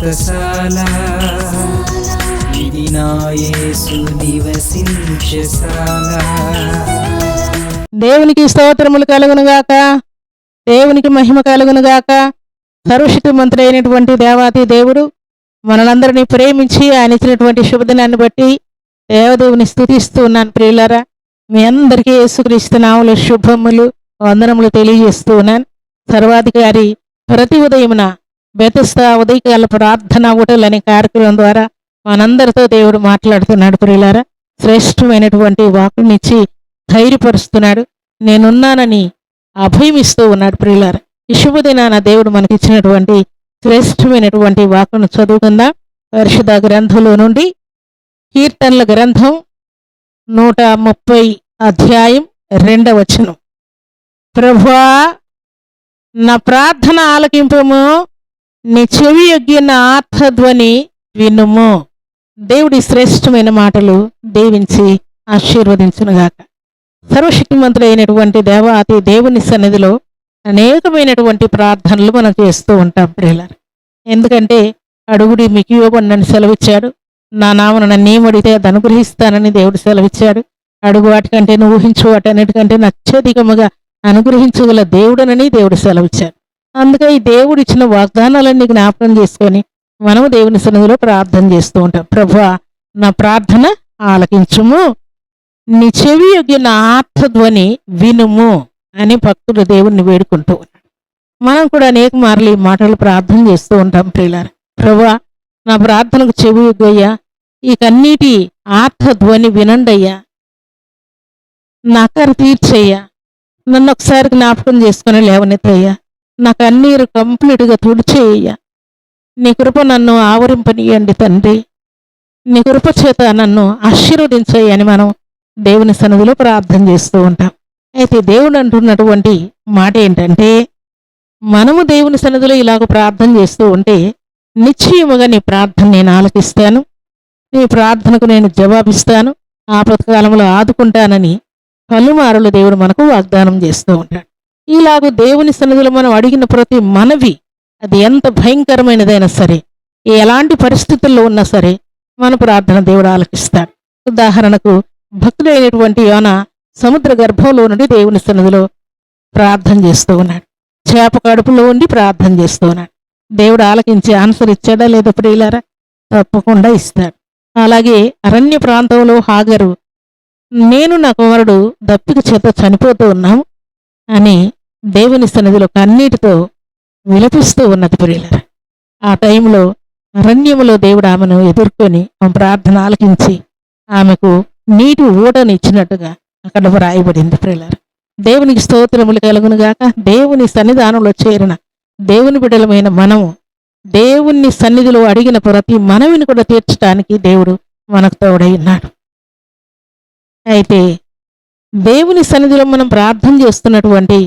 వ్రతశాల ఇది నివసించశాల దేవునికి స్తోత్రములు కలుగునుగాక దేవునికి మహిమ కలుగునుగాక సర్వశక్తి మంత్రి అయినటువంటి దేవాతి దేవుడు మనలందరినీ ప్రేమించి ఆయన ఇచ్చినటువంటి శుభదినాన్ని బట్టి దేవదేవుని స్థుతిస్తూ ఉన్నాను ప్రియులారా. మీ అందరికీ యేసుక్రీస్తు నాములు శుభములు వందనములు తెలియజేస్తూ ఉన్నాను. సర్వాధికారి ప్రతి ఉదయమున బెతస్తా ఉదయకాల ప్రార్థన హోటల్ అనే కార్యక్రమం ద్వారా మనందరితో దేవుడు మాట్లాడుతున్నాడు ప్రియులారా. శ్రేష్టమైనటువంటి వాకునిచ్చి ధైర్యపరుస్తున్నాడు. నేనున్నానని అభయమిస్తూ ఉన్నాడు ప్రియులారా. ఈ శుభదినాన దేవుడు మనకిచ్చినటువంటి శ్రేష్టమైనటువంటి వాకును చదువుకుందాం. పరిశుద్ధ గ్రంథంలో నుండి కీర్తనల గ్రంథం నూట ముప్పై అధ్యాయం రెండవచనం ప్రభా ప్రభువా నా ప్రార్థన ఆలకింపము నీ చెవి యొగ్గిన ఆత్మధ్వని వినుము. దేవుడి శ్రేష్టమైన మాటలు దీవించి ఆశీర్వదించునుగాక. సర్వశక్తిమంతుడు అయినటువంటి దేవాతి దేవుని సన్నిధిలో అనేకమైనటువంటి ప్రార్థనలు మనం చేస్తూ ఉంటాం ప్రియులారు. ఎందుకంటే అడుగుడి మీకు ఇవ్వబడినని సెలవిచ్చాడు. నా నామను నన్ను ఏమడితే అది అనుగ్రహిస్తానని దేవుడు సెలవిచ్చాడు. అడుగు వాటికంటే నువ్వు ఊహించు వాటన్నిటికంటే నత్యధికముగా అనుగ్రహించగల దేవుడనని దేవుడు సెలవిచ్చాడు. అందుకే ఈ దేవుడు ఇచ్చిన వాగ్దానాలన్నీ జ్ఞాపకం చేసుకొని మనము దేవుని సన్నిధిలో ప్రార్థన చేస్తూ ఉంటాం. ప్రభా నా ప్రార్థన ఆలకించుము. నీ చెవి యొగ్గిన ఆత్మధ్వని వినుము అని భక్తుడు దేవుణ్ణి వేడుకుంటూ ఉన్నాడు మనం కూడా అనేక మార్లు ఈ మాటలు ప్రార్థన చేస్తూ ఉంటాం ప్రియులారు. ప్రభా నా ప్రార్థనకు చెవి యొగ్గయ్యా ఈ కన్నీటి ఆత్మధ్వని వినండయ్యా నా అక్కర తీర్చయ్యా. నన్ను ఒకసారి జ్ఞాపకం చేసుకుని లేవనెత్తయ్యా. నా కన్నీరు కంప్లీట్గా తుడిచేయ నీ కృప నన్ను ఆవరింపనీయండి తండ్రి. నీ కృప చేత నన్ను ఆశీర్వదించేయని అని మనం దేవుని సన్నిధిలో ప్రార్థన చేస్తూ ఉంటాం. అయితే దేవుడు అంటున్నటువంటి మాట ఏంటంటే మనము దేవుని సన్నిధిలో ఇలాగ ప్రార్థన చేస్తూ ఉంటే నిశ్చయముగా నీ ప్రార్థన నేను ఆలకిస్తాను. నీ ప్రార్థనకు నేను జవాబిస్తాను. ఆపత్కాలంలో ఆదుకుంటానని పలుమారులు దేవుడు మనకు వాగ్దానం చేస్తూ ఉంటాడు. ఇలాగ దేవుని సన్నిధిలో మనం అడిగిన ప్రతి మనవి అది ఎంత భయంకరమైనదైనా సరే ఎలాంటి పరిస్థితుల్లో ఉన్నా సరే మన ప్రార్థన దేవుడు ఆలకిస్తాడు. ఉదాహరణకు భక్తుడైనటువంటి యోన సముద్ర గర్భంలో నుండి దేవుని సన్నిధిలో ప్రార్థన చేస్తూ ఉన్నాడు. చేప కడుపులో ఉండి ప్రార్థన చేస్తూ ఉన్నాడు. దేవుడు ఆలకించి ఆన్సర్ ఇచ్చాడా లేదా ప్రియులారా? తప్పకుండా ఇస్తాడు. అలాగే అరణ్య ప్రాంతంలో హాగరు నేను నా కుమారుడు దప్పిక చేత చనిపోతూ ఉన్నాం అని దేవుని సన్నిధిలో కన్నీటితో విలపిస్తూ ఉన్నది ప్రియులారా ఆ టైంలో అరణ్యములో దేవుడు ఆమెను ఎదుర్కొని ఆమె ప్రార్థన ఆలకించి ఆమెకు నీటి ఊటని ఇచ్చినట్టుగా అక్కడ వ్రాయబడింది ప్రిల్లర్ దేవునికి స్తోత్రములు కలుగునుగాక దేవుని సన్నిధానంలో చేరిన దేవుని బిడ్డలమైన మనము దేవుని సన్నిధిలో అడిగిన ప్రతి మనవిని కూడా తీర్చడానికి దేవుడు మనకు తోడై ఉన్నాడు. అయితే దేవుని సన్నిధిలో మనం ప్రార్థన చేస్తున్నటువంటి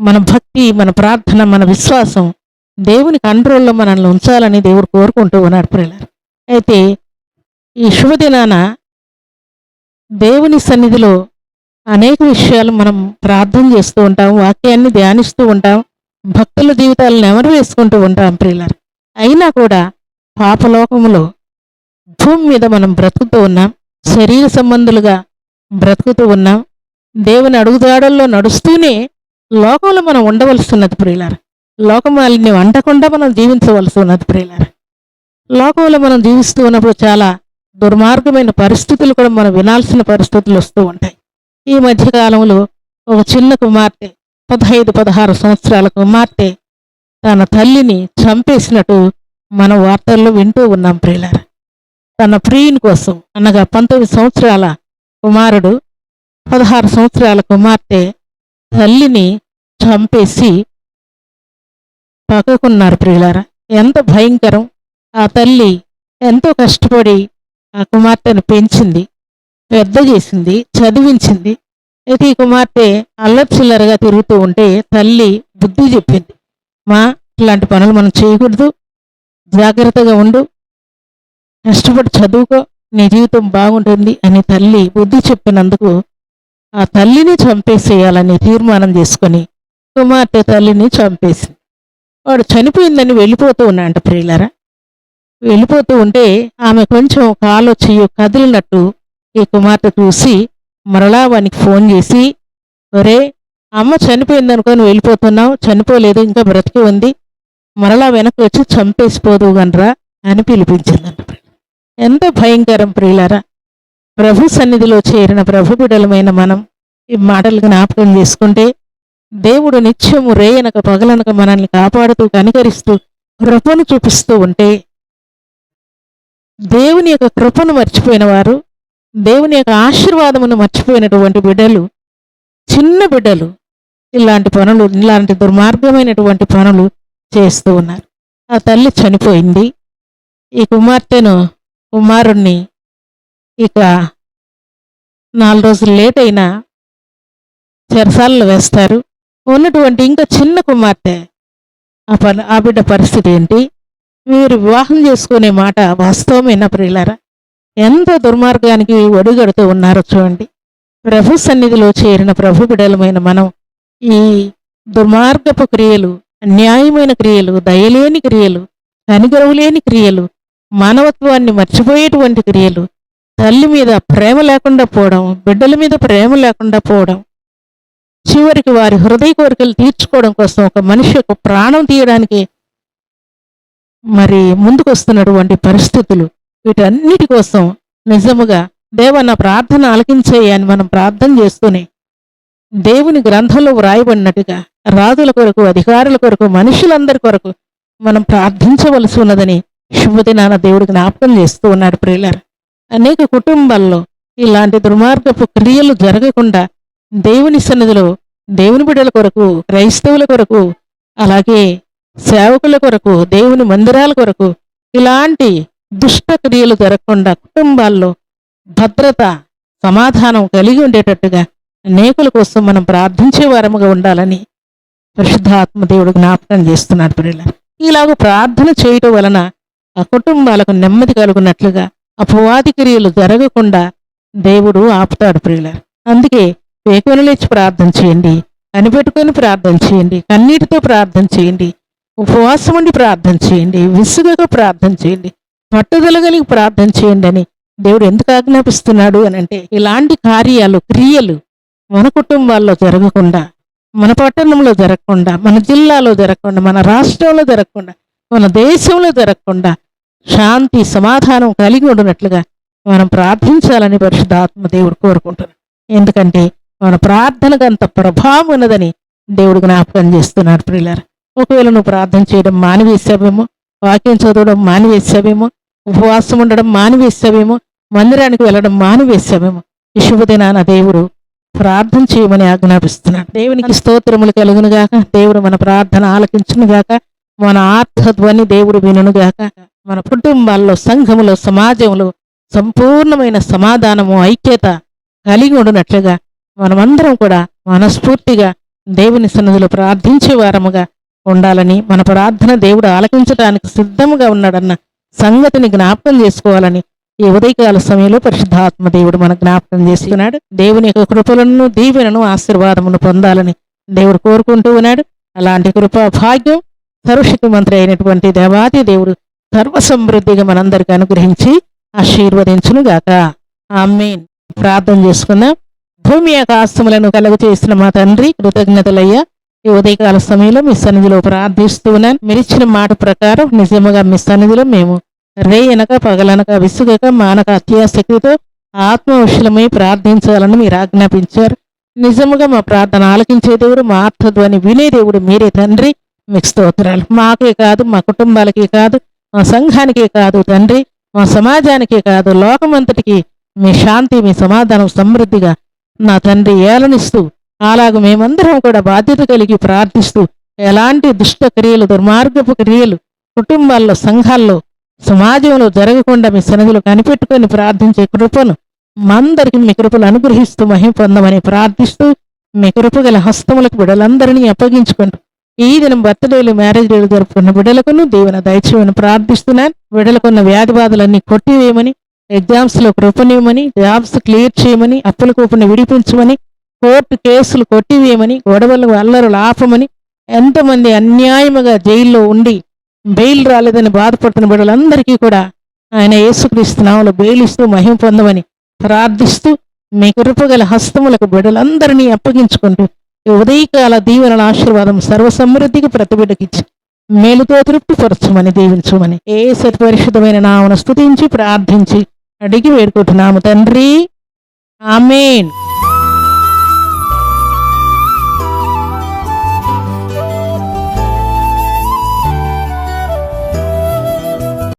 మన భక్తి మన ప్రార్థన మన విశ్వాసం దేవుని కంట్రోల్లో మనల్ని ఉంచాలని దేవుడు కోరుకుంటూ ఉన్నాడు ప్రియులారు. అయితే ఈ శుభదినాన దేవుని సన్నిధిలో అనేక విషయాలు మనం ప్రార్థన చేస్తూ ఉంటాం వాక్యాన్ని ధ్యానిస్తూ ఉంటాం భక్తుల జీవితాలను ఎవరు వేసుకుంటూ ఉంటాం ప్రియులారు. అయినా కూడా పాపలోకములో భూమి మీద మనం బ్రతుకుతూ ఉన్నాం శరీర సంబంధులుగా బ్రతుకుతూ ఉన్నాం దేవుని అడుగుదాడల్లో నడుస్తూనే లోకంలో మనం ఉండవలసి ఉన్నది ప్రియులార లోకమాలిన్యం అంటకుండా మనం జీవించవలసి ఉన్నది ప్రియులారు. లోకంలో మనం జీవిస్తూ ఉన్నప్పుడు చాలా దుర్మార్గమైన పరిస్థితులు కూడా మనం వినాల్సిన పరిస్థితులు వస్తూ ఉంటాయి. ఈ మధ్యకాలంలో ఒక చిన్న కుమార్తె పదహైదు పదహారు సంవత్సరాల కుమార్తె తన తల్లిని చంపేసినట్టు మన వార్తల్లో వింటూ ఉన్నాం ప్రియులారు. తన ప్రియుని కోసం అనగా పంతొమ్మిది సంవత్సరాల కుమారుడు పదహారు సంవత్సరాల కుమార్తె తల్లిని చంపేసి పక్కకున్నారు ప్రియులారా. ఎంత భయంకరం. ఆ తల్లి ఎంతో కష్టపడి ఆ కుమార్తెను పెంచింది పెద్ద చేసింది చదివించింది. అయితే ఈ కుమార్తె అల్లచిల్లరగా తిరుగుతూ ఉంటే తల్లి బుద్ధి చెప్పింది మా ఇలాంటి పనులు మనం చేయకూడదు. జాగ్రత్తగా ఉండు. కష్టపడి చదువుకో. నీ జీవితం బాగుంటుంది అని తల్లి బుద్ధి చెప్పినందుకు ఆ తల్లిని చంపేసేయాలని తీర్మానం చేసుకొని కుమార్తె తల్లిని చంపేసింది వాడు చనిపోయిందని వెళ్ళిపోతూ ఉన్నాంట ప్రియులరా. వెళ్ళిపోతూ ఉంటే ఆమె కొంచెం కాలో చెయ్యి కదిలినట్టు ఈ కుమార్తె చూసి మరలా వానికి ఫోన్ చేసి ఒరే అమ్మ చనిపోయింది అనుకొని వెళ్ళిపోతున్నావు చనిపోలేదు ఇంకా బ్రతికి ఉంది. మరలా వెనక్కి వచ్చి చంపేసిపోదు గనరా అని పిలిపించిందంట ఎంత భయంకరం ప్రియులరా. ప్రభు సన్నిధిలో చేరిన ప్రభు బిడలమైన మనం ఈ మాటలు జ్ఞాపకం చేసుకుంటే దేవుడు నిత్యము రేయనక పగలనక మనల్ని కాపాడుతూ కనికరిస్తూ కృపను చూపిస్తూ ఉంటే దేవుని యొక్క కృపను మర్చిపోయిన వారు దేవుని యొక్క ఆశీర్వాదమును మర్చిపోయినటువంటి బిడ్డలు చిన్న బిడ్డలు ఇలాంటి పనులు ఇలాంటి దుర్మార్గమైనటువంటి పనులు చేస్తూ ఉన్నారు. ఆ తల్లి చనిపోయింది. ఈ కుమార్తెను కుమారుణ్ణి ఇక నాలుగు రోజులు లేట్ అయినా చెరసాలలో వేస్తారు. ఉన్నటువంటి ఇంకా చిన్న కుమార్తె ఆ పని ఆ బిడ్డ పరిస్థితి ఏంటి? వీరు వివాహం చేసుకునే మాట వాస్తవమైన ప్రియులారా? ఎంత దుర్మార్గానికి ఒడిగడుతూ ఉన్నారో చూడండి. ప్రభు సన్నిధిలో చేరిన ప్రభు బిడలమైన మనం ఈ దుర్మార్గపు క్రియలు అన్యాయమైన క్రియలు దయలేని క్రియలు కనిగరవులేని క్రియలు మానవత్వాన్ని మర్చిపోయేటువంటి క్రియలు తల్లి మీద ప్రేమ లేకుండా పోవడం బిడ్డల మీద ప్రేమ లేకుండా పోవడం చివరికి వారి హృదయ కోరికలు తీర్చుకోవడం కోసం ఒక మనిషి యొక్క ప్రాణం తీయడానికి మరి ముందుకొస్తున్నటువంటి పరిస్థితులు. వీటన్నిటి కోసం నిజముగా దేవ నా ప్రార్థన ఆలకించేయి అని మనం ప్రార్థన చేస్తూనే దేవుని గ్రంథంలో వ్రాయబడినట్టుగా రాజుల కొరకు అధికారుల కొరకు మనుషులందరి కొరకు మనం ప్రార్థించవలసి ఉన్నదని శుభదినాన దేవుడు జ్ఞాపకం చేస్తూ ఉన్నాడు ప్రియులర్. అనేక కుటుంబాల్లో ఇలాంటి దుర్మార్గపు క్రియలు జరగకుండా దేవుని సన్నిధిలో దేవుని బిడ్డల కొరకు క్రైస్తవుల కొరకు అలాగే సేవకుల కొరకు దేవుని మందిరాల కొరకు ఇలాంటి దుష్ట క్రియలు జరగకుండా కుటుంబాల్లో భద్రత సమాధానం కలిగి ఉండేటట్టుగా అనేకుల కోసం మనం ప్రార్థించే వారముగా ఉండాలని పరిశుద్ధాత్మ దేవుడు జ్ఞాపకం చేస్తున్నాడు పిల్లల ఇలాగ ప్రార్థన చేయటం వలన ఆ కుటుంబాలకు నెమ్మది కలుగునట్లుగా అపవాది క్రియలు జరగకుండా దేవుడు ఆపుతాడు ప్రియుల అందుకే వేకుని లేచి ప్రార్థన చేయండి. కనిపెట్టుకొని ప్రార్థన చేయండి. కన్నీటితో ప్రార్థన చేయండి. ఉపవాసం ఉండి ప్రార్థన చేయండి. విసుగగా ప్రార్థన చేయండి. పట్టుదల కలిగి ప్రార్థన చేయండి అని దేవుడు ఎందుకు ఆజ్ఞాపిస్తున్నాడు అని అంటే ఇలాంటి కార్యాలు క్రియలు మన కుటుంబాల్లో జరగకుండా మన పట్టణంలో జరగకుండా మన జిల్లాలో జరగకుండా మన రాష్ట్రంలో జరగకుండా మన దేశంలో జరగకుండా శాంతి సమాధానం కలిగి ఉండినట్లుగా మనం ప్రార్థించాలని పరిశుద్ధాత్మ దేవుడు కోరుకుంటున్నాడు. ఎందుకంటే మన ప్రార్థనకు అంత ప్రభావం ఉన్నదని దేవుడు జ్ఞాపకం చేస్తున్నాడు ప్రియులారా. ఒకవేళ నువ్వు ప్రార్థన చేయడం మానివేసావేమో వాక్యం చదవడం మానివేసావేమో ఉపవాసం ఉండడం మానివేసావేమో మందిరానికి వెళ్ళడం మానివేసావేమో ఈ శుభదినాన దేవుడు ప్రార్థన చేయమని ఆజ్ఞాపిస్తున్నాడు. దేవునికి స్తోత్రములు కలుగునుగాక దేవుడు మన ప్రార్థన ఆలకించునుగాక మన ఆత్మధ్వని దేవుడు వినుగాక మన కుటుంబాల్లో సంఘములో సమాజంలో సంపూర్ణమైన సమాధానము ఐక్యత కలిగి ఉండునట్లుగా మనమందరం కూడా మనస్ఫూర్తిగా దేవుని సన్నిధిలో ప్రార్థించే వారముగా ఉండాలని మన ప్రార్థన దేవుడు ఆలకించడానికి సిద్ధముగా ఉన్నాడన్న సంగతిని జ్ఞాపకం చేసుకోవాలని ఈ ఉదయకాల సమయంలో పరిశుద్ధాత్మ దేవుడు మన జ్ఞాపకం చేసుకున్నాడు దేవుని యొక్క కృపలను దీవెనను ఆశీర్వాదమును పొందాలని దేవుడు కోరుకుంటూ ఉన్నాడు. అలాంటి కృపా భాగ్యం సర్వశక్తి మంత్రి అయినటువంటి దేవాది దేవుడు సర్వ సమృద్ధిగా అనుగ్రహించి ఆశీర్వదించును గాక ఆమెన్. ప్రార్థన చేసుకుందాం. భూమి ఆకాశములను కలుగు చేసిన మా తండ్రి కృతజ్ఞతలయ్యా. ఈ ఉదయకాల సమయంలో మీ సన్నిధిలో ప్రార్థిస్తూ ఉన్నాను. మీరు ఇచ్చిన మాట ప్రకారం నిజముగా మీ సన్నిధిలో మేము రేయనక పగలనక విసుగక మానక అత్యాశక్తితో ఆత్మవిషయమై ప్రార్థించాలని మీరు ఆజ్ఞాపించారు. నిజముగా మా ప్రార్థన ఆలకించే దేవుడు మా ఆత్మధ్వని వినే దేవుడు మీరే తండ్రి. మీకు స్తోత్రాలు. మాకే కాదు మా కుటుంబాలకే కాదు మా సంఘానికే కాదు తండ్రి. మా సమాజానికే కాదు లోకమంతటికి మీ శాంతి మీ సమాధానం సమృద్ధిగా నా తండ్రి ఏలనిస్తూ అలాగ మేమందరం కూడా బాధ్యత కలిగి ప్రార్థిస్తూ ఎలాంటి దుష్ట క్రియలు దుర్మార్గపు క్రియలు కుటుంబాల్లో సంఘాల్లో సమాజంలో జరగకుండా మీ సన్నిధిలో కనిపెట్టుకొని ప్రార్థించే కృపను మందరికి మీ కృపలు అనుగ్రహిస్తూ మహిమ పొందమని ప్రార్థిస్తూ మీ కృప గల హస్తములకు బిడ్డలందరినీ అప్పగించుకుంటూ ఈ దినం బర్త్డేలు మ్యారేజ్ డేలు జరుపుకున్న బిడ్డలకును దీవెన దయచేయమని ప్రార్థిస్తున్నాను. బిడ్డలకున్న వ్యాధి బాధలన్నీ కొట్టివేయమని ఎగ్జామ్స్లో కృపనివ్వమని జాబ్స్ క్లియర్ చేయమని అప్పుల కూపని విడిపించమని కోర్టు కేసులు కొట్టివేయమని గొడవలు అల్లరులు ఆపమని ఎంతమంది అన్యాయముగా జైల్లో ఉండి బెయిల్ రాలేదని బాధపడుతున్న బిడ్డలందరికీ కూడా ఆయన యేసుక్రీస్తు నామములో బెయిల్ ఇస్తూ మహిమ పొందమని ప్రార్థిస్తూ మీ కృపగల హస్తములకు బిడ్డలందరినీ అప్పగించుకుంటూ ఈ ఉదయకాల దీవెనల ఆశీర్వాదం సర్వసమృద్ధికి ప్రతి బిడ్డకిచ్చి మేలుతో తృప్తిపరచమని దీవించమని ఏ సత్పరిశుద్ధమైన నామను స్తుతించి ప్రార్థించి అడిగి వేడుకుంటున్నాము తండ్రి. ఆమెన్.